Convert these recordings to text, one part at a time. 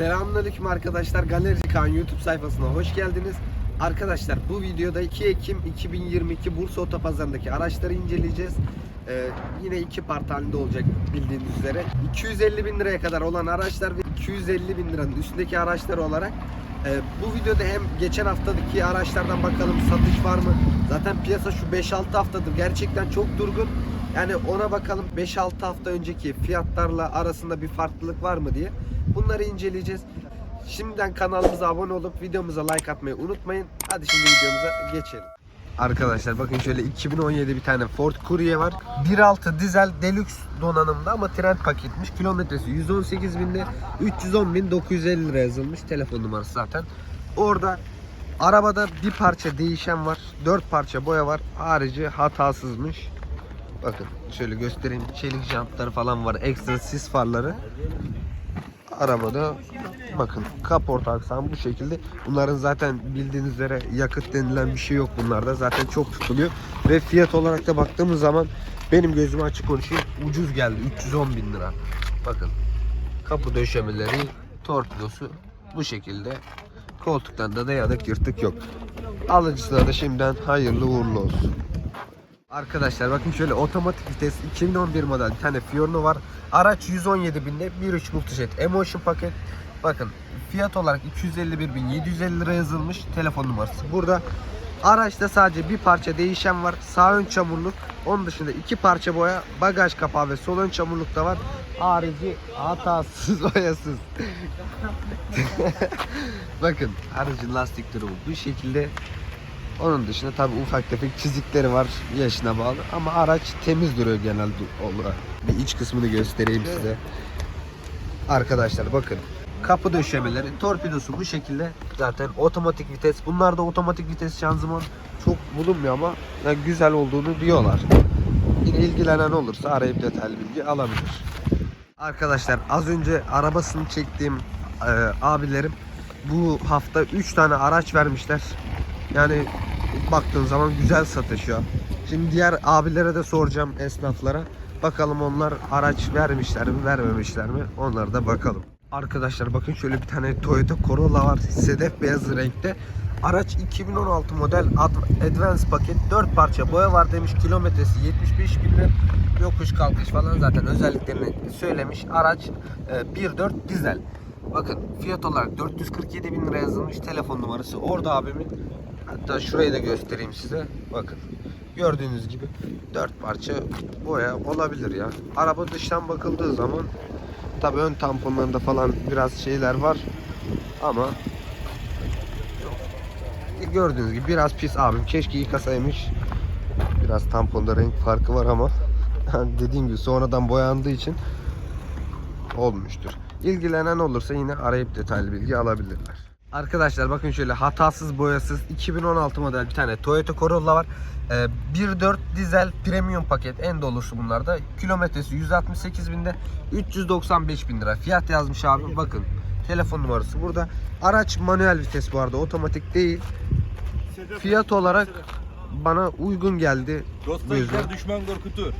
Selamünaleyküm arkadaşlar. Galerici Kaan YouTube sayfasına hoş geldiniz. Arkadaşlar bu videoda 2 Ekim 2022 Bursa Otopazarı'ndaki araçları inceleyeceğiz. Ee, yine iki part halinde olacak bildiğiniz üzere. 250 bin liraya kadar olan araçlar ve 250 bin liranın üstündeki araçlar olarak e, bu videoda hem geçen haftadaki araçlardan bakalım satış var mı? Zaten piyasa şu 5-6 haftadır gerçekten çok durgun. Yani ona bakalım 5-6 hafta önceki fiyatlarla arasında bir farklılık var mı diye. Bunları inceleyeceğiz. Şimdiden kanalımıza abone olup videomuza like atmayı unutmayın. Hadi şimdi videomuza geçelim. Arkadaşlar bakın şöyle 2017 bir tane Ford Courier var. 1.6 dizel deluxe donanımda ama trend paketmiş. Kilometresi 118 binde 310 bin 950 lira yazılmış. Telefon numarası zaten. Orada arabada bir parça değişen var. 4 parça boya var. Harici hatasızmış. Bakın şöyle göstereyim. Çelik jantları falan var. Ekstra sis farları. Arabada bakın kaporta aksamı bu şekilde. Bunların zaten bildiğiniz üzere yakıt denilen bir şey yok bunlarda. Zaten çok tutuluyor. Ve fiyat olarak da baktığımız zaman benim gözüme açık konuşayım ucuz geldi. 310 bin lira. Bakın kapı döşemeleri, torpidosu bu şekilde. Koltuklarında da yadık yırtık yok. Alıcısına da şimdiden hayırlı uğurlu olsun. Arkadaşlar bakın şöyle otomatik vites 2011 model bir tane Fiorino var. Araç 117 binde 1.3 Multijet Emotion paket. Bakın fiyat olarak 251.750 lira yazılmış telefon numarası. Burada araçta sadece bir parça değişen var. Sağ ön çamurluk. Onun dışında iki parça boya, bagaj kapağı ve sol ön çamurluk da var. Harici hatasız, boyasız. Bakın aracın lastik durumu bu şekilde. Onun dışında tabi ufak tefek çizikleri var yaşına bağlı ama araç temiz duruyor genel olarak. Bir iç kısmını göstereyim size. Arkadaşlar bakın kapı döşemeleri, torpidosu bu şekilde zaten otomatik vites. Bunlar da otomatik vites şanzıman çok bulunmuyor ama ya güzel olduğunu diyorlar. Yine ilgilenen olursa arayıp detaylı bilgi alabilir. Arkadaşlar az önce arabasını çektiğim e, abilerim bu hafta 3 tane araç vermişler. Yani baktığın zaman güzel satışıyor. Şimdi diğer abilere de soracağım esnaflara. Bakalım onlar araç vermişler mi vermemişler mi onlara da bakalım. Arkadaşlar bakın şöyle bir tane Toyota Corolla var. Sedef beyaz renkte. Araç 2016 model Ad- Advance paket 4 parça boya var demiş. Kilometresi 75 bin lira. Yokuş kalkış falan zaten özelliklerini söylemiş. Araç e, 1.4 dizel. Bakın fiyat olarak 447 bin lira yazılmış. Telefon numarası orada abimin. Hatta şurayı da göstereyim size. Bakın. Gördüğünüz gibi 4 parça boya olabilir ya. Araba dıştan bakıldığı zaman tabi ön tamponlarında falan biraz şeyler var. Ama gördüğünüz gibi biraz pis abim. Keşke yıkasaymış. Biraz tamponda renk farkı var ama dediğim gibi sonradan boyandığı için olmuştur. İlgilenen olursa yine arayıp detaylı bilgi alabilirler. Arkadaşlar bakın şöyle hatasız boyasız 2016 model bir tane Toyota Corolla var. Ee, 1.4 dizel premium paket en dolusu bunlarda. Kilometresi 168 binde 395 bin lira. Fiyat yazmış abi bakın. Telefon numarası burada. Araç manuel vites bu arada otomatik değil. Fiyat olarak bana uygun geldi. Gider düşman korkutur.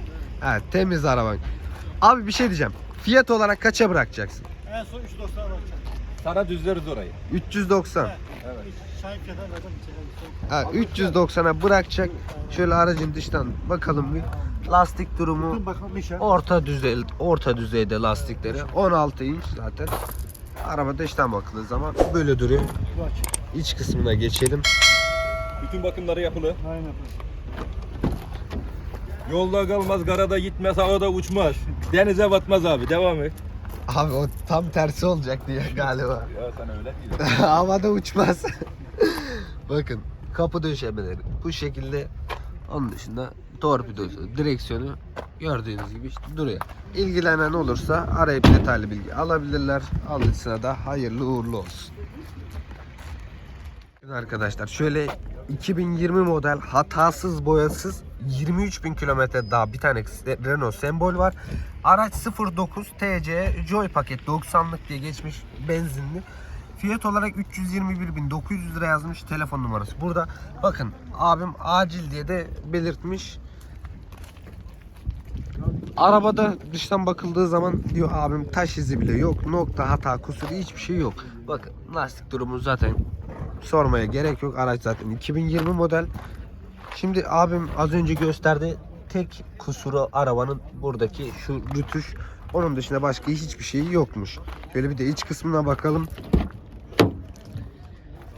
Evet temiz araban. Abi bir şey diyeceğim. Fiyat olarak kaça bırakacaksın? En son 3 dostlar var. Sana düzleriz orayı. 390. Evet. Ha, çekelim. 390'a bırakacak. Şöyle aracın dıştan bakalım bir. Lastik durumu şey. orta düzey orta düzeyde lastikleri. 16 inç zaten. Araba dıştan bakıldığı zaman böyle duruyor. İç kısmına geçelim. Bütün bakımları yapılı. Aynen. Yolda kalmaz, karada gitmez, havada uçmaz. Denize batmaz abi. Devam et. Abi o tam tersi olacak diye galiba. Ya sana öyle değil. Havada uçmaz. Bakın kapı döşemeleri bu şekilde. Onun dışında torpidosu, direksiyonu gördüğünüz gibi işte duruyor. İlgilenen olursa arayıp detaylı bilgi alabilirler. Alıcısına da hayırlı uğurlu olsun. Arkadaşlar şöyle 2020 model hatasız boyasız 23 bin kilometre daha bir tane Renault sembol var. Araç 09 TC Joy paket 90'lık diye geçmiş benzinli. Fiyat olarak 321.900 lira yazmış telefon numarası. Burada bakın abim acil diye de belirtmiş. Arabada dıştan bakıldığı zaman diyor abim taş izi bile yok. Nokta hata kusur hiçbir şey yok. Bakın lastik durumu zaten sormaya gerek yok. Araç zaten 2020 model. Şimdi abim az önce gösterdi. Tek kusuru arabanın buradaki şu rütüş. Onun dışında başka hiçbir şey yokmuş. Şöyle bir de iç kısmına bakalım.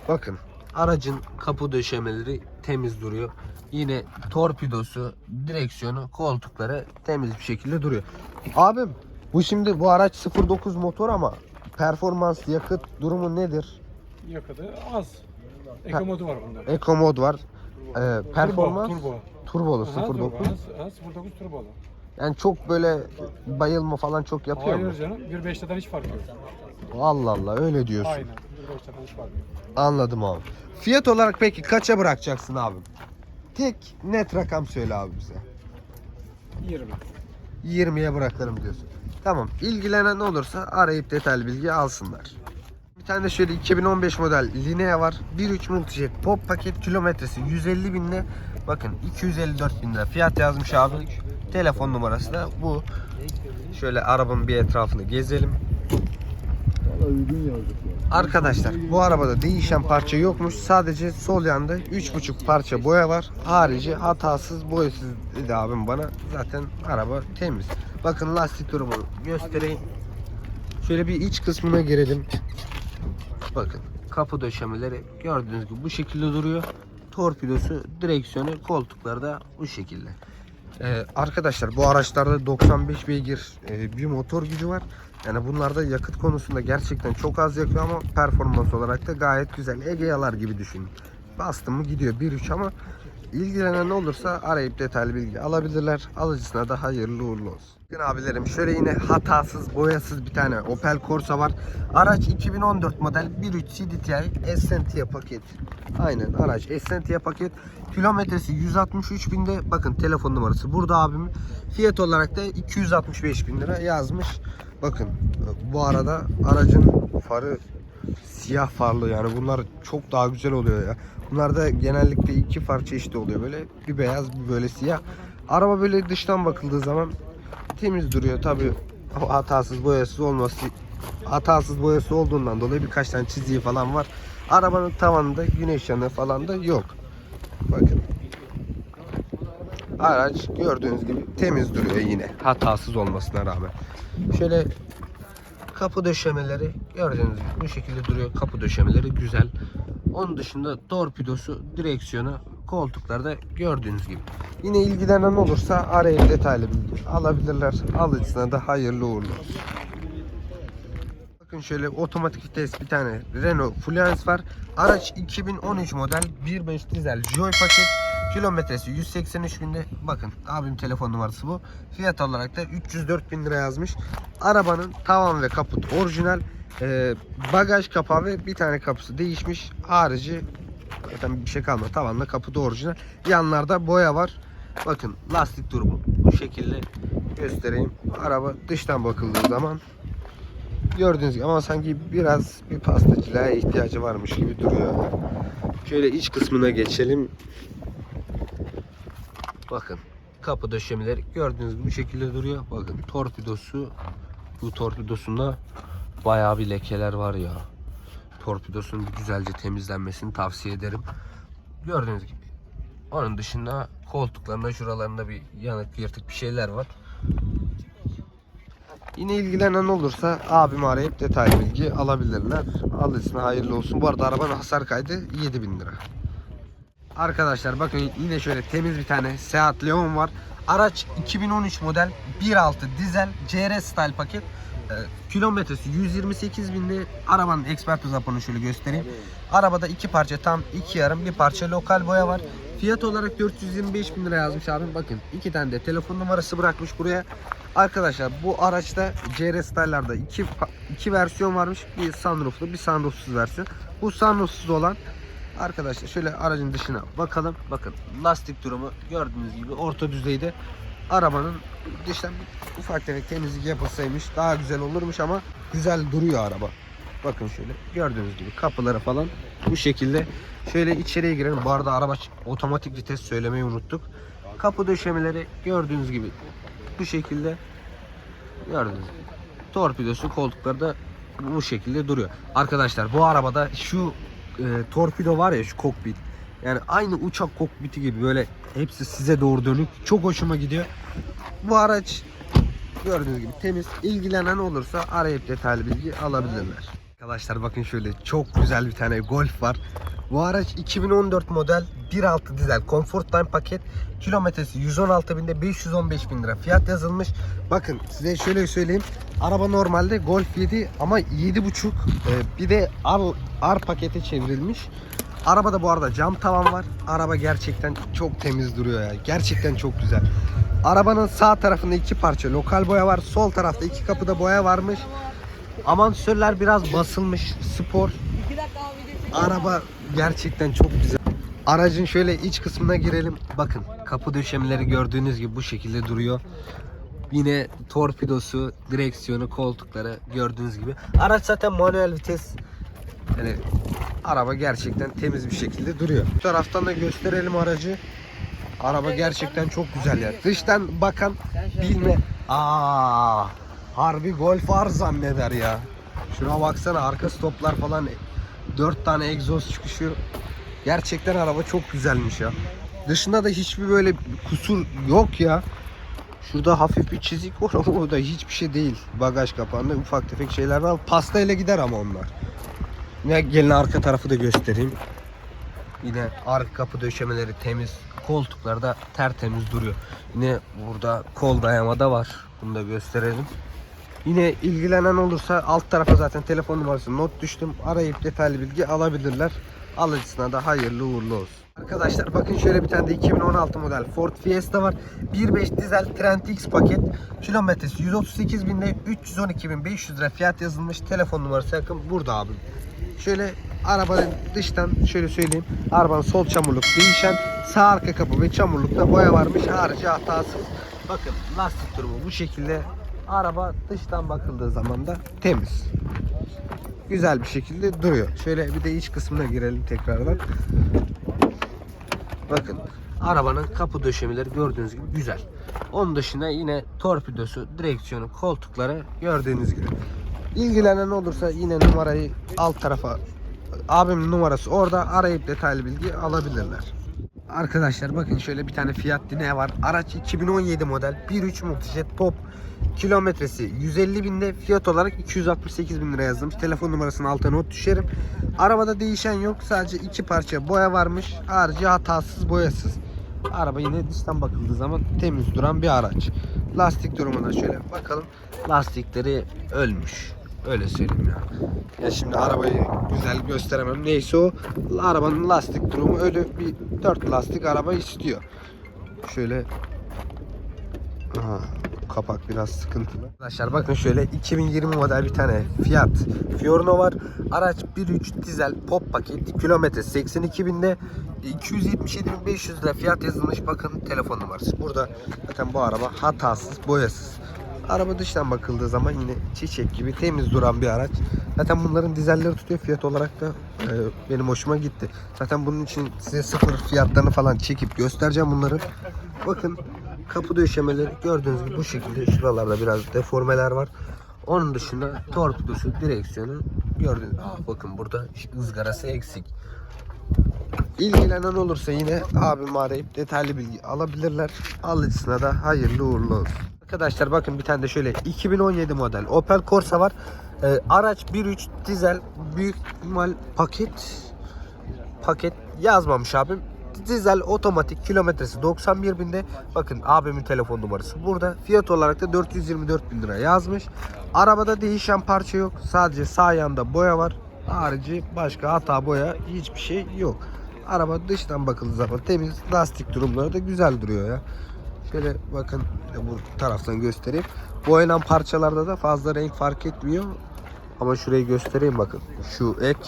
Bakın aracın kapı döşemeleri temiz duruyor. Yine torpidosu, direksiyonu, koltukları temiz bir şekilde duruyor. Abim bu şimdi bu araç 09 motor ama performans yakıt durumu nedir? Yakıtı az. Eko modu var bunda. Eco mod var. Ee, performans Turbo. turbolu Aha, turbo. 09. Ha, 09 turbolu. Yani çok böyle bayılma falan çok yapıyor mu? Hayır canım. 1.5'ten hiç fark yok. Allah Allah öyle diyorsun. Aynen. 1.5'ten hiç fark yok. Anladım abi. Fiyat olarak peki kaça bırakacaksın abim? Tek net rakam söyle abi bize. 20. 20'ye bırakırım diyorsun. Tamam. İlgilenen olursa arayıp detaylı bilgi alsınlar. Bir tane de şöyle 2015 model Linea var. 1.3 Multijet Pop paket kilometresi 150 binle bakın 254 bin lira fiyat yazmış abi. Telefon numarası da bu. Şöyle arabanın bir etrafını gezelim. Arkadaşlar bu arabada değişen parça yokmuş. Sadece sol yanda 3.5 parça boya var. Harici hatasız boyasız dedi abim bana. Zaten araba temiz. Bakın lastik durumunu göstereyim. Şöyle bir iç kısmına girelim. Bakın kapı döşemeleri gördüğünüz gibi bu şekilde duruyor. Torpidosu, direksiyonu, koltukları da bu şekilde. Ee, arkadaşlar bu araçlarda 95 beygir e, bir motor gücü var. Yani bunlarda yakıt konusunda gerçekten çok az yakıyor ama performans olarak da gayet güzel. Egea'lar gibi düşünün. Bastım mı gidiyor 1.3 ama ilgilenen olursa arayıp detaylı bilgi alabilirler. Alıcısına da hayırlı uğurlu olsun. Bakın abilerim şöyle yine hatasız boyasız bir tane Opel Corsa var. Araç 2014 model 1.3 CDTI Essentia paket. Aynen araç Essentia paket. Kilometresi 163 binde. Bakın telefon numarası burada abim. Fiyat olarak da 265 bin lira yazmış. Bakın bu arada aracın farı siyah farlı yani bunlar çok daha güzel oluyor ya. Bunlarda genellikle iki far çeşidi oluyor böyle. Bir beyaz bir böyle siyah. Araba böyle dıştan bakıldığı zaman temiz duruyor tabi hatasız boyasız olması hatasız boyası olduğundan dolayı birkaç tane çiziği falan var. Arabanın tavanında güneş yanığı falan da yok. Bakın. Araç gördüğünüz gibi temiz duruyor yine hatasız olmasına rağmen. Şöyle kapı döşemeleri gördüğünüz gibi bu şekilde duruyor. Kapı döşemeleri güzel. Onun dışında torpidosu, direksiyonu, koltukları da gördüğünüz gibi. Yine ilgilenen olursa arayıp detaylı bilgi alabilirler. Alıcısına da hayırlı uğurlu olsun. Bakın şöyle otomatik vites bir tane Renault Fluence var. Araç 2013 model 1.5 dizel Joy paket. Kilometresi 183 binde. Bakın abim telefon numarası bu. Fiyat olarak da 304 bin lira yazmış. Arabanın tavan ve kaput orijinal. Ee, bagaj kapağı ve bir tane kapısı değişmiş. Harici zaten bir şey kalmadı. Tavanla kaput orijinal. Yanlarda boya var. Bakın lastik durumu bu şekilde göstereyim. Araba dıştan bakıldığı zaman gördüğünüz gibi ama sanki biraz bir pastacılığa ihtiyacı varmış gibi duruyor. Şöyle iç kısmına geçelim. Bakın kapı döşemeleri gördüğünüz gibi bu şekilde duruyor. Bakın torpidosu bu torpidosunda bayağı bir lekeler var ya. Torpidosunun güzelce temizlenmesini tavsiye ederim. Gördüğünüz gibi. Onun dışında koltuklarında şuralarında bir yanık yırtık bir şeyler var. Yine ilgilenen olursa abimi arayıp detaylı bilgi alabilirler. Alıcısına hayırlı olsun. Bu arada arabanın hasar kaydı 7000 lira. Arkadaşlar bakın yine şöyle temiz bir tane Seat Leon var. Araç 2013 model 1.6 dizel CR style paket. Ee, kilometresi 128 binde. Arabanın ekspertiz raporunu şöyle göstereyim. Arabada iki parça tam iki yarım bir parça lokal boya var. Fiyat olarak 425 bin lira yazmış abim. Bakın iki tane de telefon numarası bırakmış buraya. Arkadaşlar bu araçta CR Style'larda iki, iki versiyon varmış. Bir sunrooflu bir sunroofsuz versiyon. Bu sunroofsuz olan Arkadaşlar şöyle aracın dışına bakalım. Bakın lastik durumu gördüğünüz gibi orta düzeyde. Arabanın dıştan ufak tefek temizlik yapılsaymış daha güzel olurmuş ama güzel duruyor araba. Bakın şöyle gördüğünüz gibi kapıları falan bu şekilde. Şöyle içeriye girelim. Bu arada araba otomatik vites söylemeyi unuttuk. Kapı döşemeleri gördüğünüz gibi bu şekilde gördünüz. mü? Torpidosu koltukları da bu şekilde duruyor. Arkadaşlar bu arabada şu e, torpido var ya şu kokpit. Yani aynı uçak kokpiti gibi böyle hepsi size doğru dönük. Çok hoşuma gidiyor. Bu araç gördüğünüz gibi temiz. İlgilenen olursa arayıp detaylı bilgi alabilirler. Arkadaşlar bakın şöyle çok güzel bir tane Golf var. Bu araç 2014 model 1.6 dizel Comfortline paket. Kilometresi 116 binde 515 bin lira fiyat yazılmış. Bakın size şöyle söyleyeyim. Araba normalde Golf 7 ama 7.5 e, bir de R, R pakete çevrilmiş. Arabada bu arada cam tavan var. Araba gerçekten çok temiz duruyor ya. Gerçekten çok güzel. Arabanın sağ tarafında iki parça lokal boya var. Sol tarafta iki kapıda boya varmış. Amansörler biraz basılmış. Spor. Araba gerçekten çok güzel. Aracın şöyle iç kısmına girelim. Bakın kapı döşemeleri gördüğünüz gibi bu şekilde duruyor. Yine torpidosu, direksiyonu, koltukları gördüğünüz gibi. Araç zaten manuel vites. Yani araba gerçekten temiz bir şekilde duruyor. Bu taraftan da gösterelim aracı. Araba gerçekten çok güzel ya. Dıştan bakan bilme. Aa, harbi Golf R zanneder ya. Şuna baksana arka stoplar falan. Dört tane egzoz çıkışı. Gerçekten araba çok güzelmiş ya. Dışında da hiçbir böyle kusur yok ya. Şurada hafif bir çizik var ama o da hiçbir şey değil. Bagaj kapağında ufak tefek şeyler var. Pasta ile gider ama onlar. Yine gelin arka tarafı da göstereyim. Yine arka kapı döşemeleri temiz. Koltuklar da tertemiz duruyor. Yine burada kol dayama da var. Bunu da gösterelim. Yine ilgilenen olursa alt tarafa zaten telefon numarası not düştüm. Arayıp detaylı bilgi alabilirler. Alıcısına da hayırlı uğurlu olsun. Arkadaşlar bakın şöyle bir tane de 2016 model Ford Fiesta var. 1.5 dizel Trend X paket. Kilometresi 138 binde 312.500 lira fiyat yazılmış. Telefon numarası yakın burada abim. Şöyle arabanın dıştan şöyle söyleyeyim. Arabanın sol çamurluk değişen sağ arka kapı ve çamurlukta boya varmış. Harici hatasız. Bakın lastik durumu bu şekilde. Araba dıştan bakıldığı zaman da temiz. Güzel bir şekilde duruyor. Şöyle bir de iç kısmına girelim tekrardan. Bakın arabanın kapı döşemeleri gördüğünüz gibi güzel. Onun dışında yine torpidosu, direksiyonu, koltukları gördüğünüz gibi. İlgilenen olursa yine numarayı alt tarafa abimin numarası orada arayıp detaylı bilgi alabilirler. Arkadaşlar bakın şöyle bir tane Fiat Dine var. Araç 2017 model 1.3 Multijet Pop. Kilometresi 150 binde fiyat olarak 268 bin lira yazılmış. Telefon numarasını alta not düşerim. Arabada değişen yok. Sadece iki parça boya varmış. Harici hatasız boyasız. Araba yine dıştan bakıldığı zaman temiz duran bir araç. Lastik durumuna şöyle bakalım. Lastikleri ölmüş. Öyle söyleyeyim ya. Ya şimdi arabayı güzel gösteremem. Neyse o. Arabanın lastik durumu ölü. Bir 4 lastik araba istiyor. Şöyle Aha, kapak biraz sıkıntılı. Arkadaşlar bakın şöyle 2020 model bir tane Fiat Fiorino var. Araç 1.3 dizel pop paket. Kilometre 82 binde 277.500 lira fiyat yazılmış. Bakın telefon numarası. Burada zaten bu araba hatasız, boyasız. Araba dıştan bakıldığı zaman yine çiçek gibi temiz duran bir araç. Zaten bunların dizelleri tutuyor. Fiyat olarak da e, benim hoşuma gitti. Zaten bunun için size sıfır fiyatlarını falan çekip göstereceğim bunları. Bakın kapı döşemeleri gördüğünüz gibi bu şekilde. Şuralarda biraz deformeler var. Onun dışında torpidosu, direksiyonu gördüğünüz Aa, bakın burada ızgarası eksik. İlgilenen olursa yine abimi arayıp detaylı bilgi alabilirler. Alıcısına da hayırlı uğurlu olsun. Arkadaşlar bakın bir tane de şöyle 2017 model Opel Corsa var. Ee, araç 1.3 dizel büyük ihtimal paket paket yazmamış abim. Dizel otomatik kilometresi 91 binde. Bakın abimin telefon numarası burada. Fiyat olarak da 424 bin lira yazmış. Arabada değişen parça yok. Sadece sağ yanda boya var. Harici başka hata boya hiçbir şey yok. Araba dıştan bakıldığı zaman temiz. Lastik durumları da güzel duruyor ya. Şöyle bakın bu taraftan göstereyim. Boyanan parçalarda da fazla renk fark etmiyor. Ama şurayı göstereyim bakın. Şu ek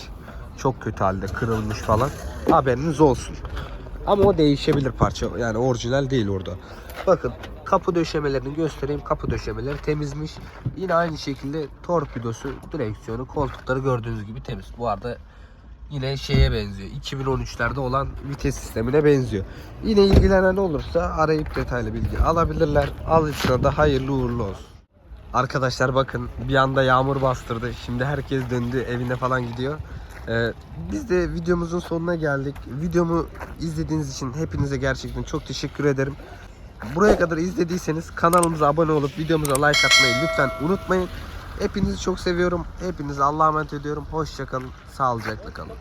çok kötü halde kırılmış falan. Haberiniz olsun. Ama o değişebilir parça. Yani orijinal değil orada. Bakın kapı döşemelerini göstereyim. Kapı döşemeleri temizmiş. Yine aynı şekilde torpidosu, direksiyonu, koltukları gördüğünüz gibi temiz. Bu arada yine şeye benziyor. 2013'lerde olan vites sistemine benziyor. Yine ilgilenen olursa arayıp detaylı bilgi alabilirler. Alışına da hayırlı uğurlu olsun. Arkadaşlar bakın bir anda yağmur bastırdı. Şimdi herkes döndü evine falan gidiyor. Ee, biz de videomuzun sonuna geldik. Videomu izlediğiniz için hepinize gerçekten çok teşekkür ederim. Buraya kadar izlediyseniz kanalımıza abone olup videomuza like atmayı lütfen unutmayın. Hepinizi çok seviyorum. Hepinizi Allah'a emanet ediyorum. Hoşçakalın. Sağlıcakla kalın.